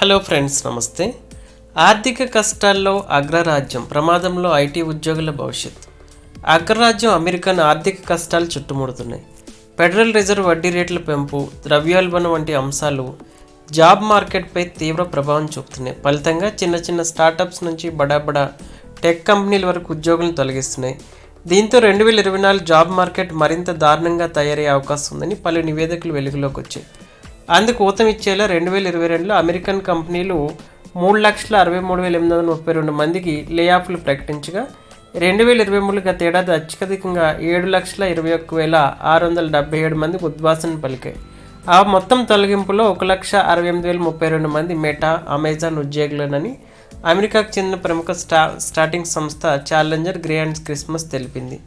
Hello friends నమస్తే. ఆర్థిక కష్టాల్లో అగ్రరాజ్యం ప్రమాదంలో ఐటీ ఉద్యోగుల భవిష్యత్. అగ్రరాజ్యం అమెరికన్ ఆర్థిక కష్టాలు చుట్టుముడుతున్నాయి. ఫెడరల్ రిజర్వ్ వడ్డీ రేట్ల పెంపు ద్రవ్యోల్బణం వంటి అంశాలు జాబ్ మార్కెట్పై తీవ్ర ప్రభావం చూపుతున్నాయి. ఫలితంగా చిన్న చిన్న స్టార్టప్స్ నుంచి బడా బడా టెక్ కంపెనీల వరకు ఉద్యోగులను తొలగిస్తున్నాయి. దీంతో రెండు వేల ఇరవై నాలుగు జాబ్ మార్కెట్ మరింత దారుణంగా తయారయ్యే అవకాశం ఉందని పలు నివేదికలు వెలుగులోకి వచ్చాయి. అందుకు ఊతమిచ్చేలా రెండు వేల ఇరవై రెండులో అమెరికన్ కంపెనీలు మూడు లక్షల అరవై మూడు వేల ఎనిమిది వందల ముప్పై రెండు మందికి లే ఆఫ్లు ప్రకటించగా రెండు వేల ఇరవై మూడు గత ఏడాది అత్యధికంగా ఏడు లక్షల ఇరవై ఒక్క వేల ఆరు వందల డెబ్బై ఏడు మందికి ఉద్వాసన పలికాయి. ఆ మొత్తం తొలగింపులో ఒక లక్ష అరవై ఎనిమిది వేల ముప్పై రెండు మంది మెటా అమెజాన్ ఉద్యోగులనని అమెరికాకు చెందిన ప్రముఖ స్టా స్టార్టింగ్ సంస్థ ఛాలెంజర్ గ్రే అండ్ క్రిస్మస్ తెలిపింది.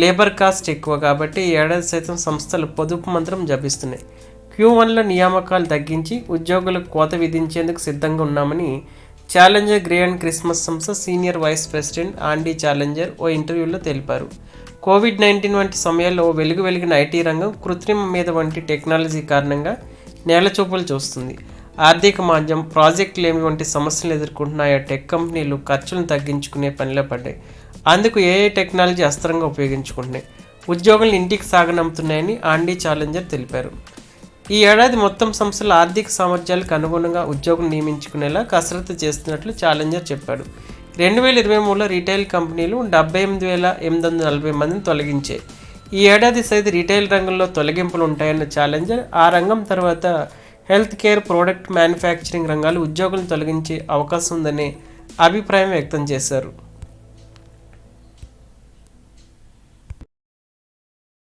లేబర్ కాస్ట్ ఎక్కువ కాబట్టి ఏడాది సైతం సంస్థలు పొదుపు మంత్రం జపిస్తున్నాయి. క్యూ వన్లో నియామకాలు తగ్గించి ఉద్యోగులకు కోత విధించేందుకు సిద్ధంగా ఉన్నామని ఛాలెంజర్ గ్రే అండ్ క్రిస్మస్ సంస్థ senior vice president Andy Challenger ఓ ఇంటర్వ్యూలో తెలిపారు. కోవిడ్ నైన్టీన్ వంటి సమయాల్లో వెలుగు వెలిగిన ఐటీ రంగం కృత్రిమ మీద వంటి టెక్నాలజీ కారణంగా నేలచూపులు చూస్తుంది. ఆర్థిక మాంద్యం ప్రాజెక్టులు ఏమి వంటి సమస్యలు ఎదుర్కొంటున్న ఆయా టెక్ కంపెనీలు ఖర్చులను తగ్గించుకునే పనిలో పడ్డాయి. అందుకు ఏఐ టెక్నాలజీ అస్త్రంగా ఉపయోగించుకుంటున్నాయి. ఉద్యోగులు ఇంటికి సాగనంపుతున్నాయని ఆండీ ఛాలెంజర్ తెలిపారు. ఈ ఏడాది మొత్తం సంస్థల ఆర్థిక సామర్థ్యాలకు అనుగుణంగా ఉద్యోగులు నియమించుకునేలా కసరత్తు చేస్తున్నట్లు ఛాలెంజర్ చెప్పాడు. రెండు వేల ఇరవై మూడులో రీటైల్ కంపెనీలు డెబ్బై ఎనిమిది వేల ఎనిమిది వందల నలభై మందిని తొలగించాయి. ఈ ఏడాది సైతం రీటైల్ రంగంలో తొలగింపులు ఉంటాయన్న ఛాలెంజర్ ఆ రంగం తర్వాత హెల్త్ కేర్ ప్రోడక్ట్ మ్యానుఫ్యాక్చరింగ్ రంగాలు ఉద్యోగులను తొలగించే అవకాశం ఉందనే అభిప్రాయం వ్యక్తం చేశారు.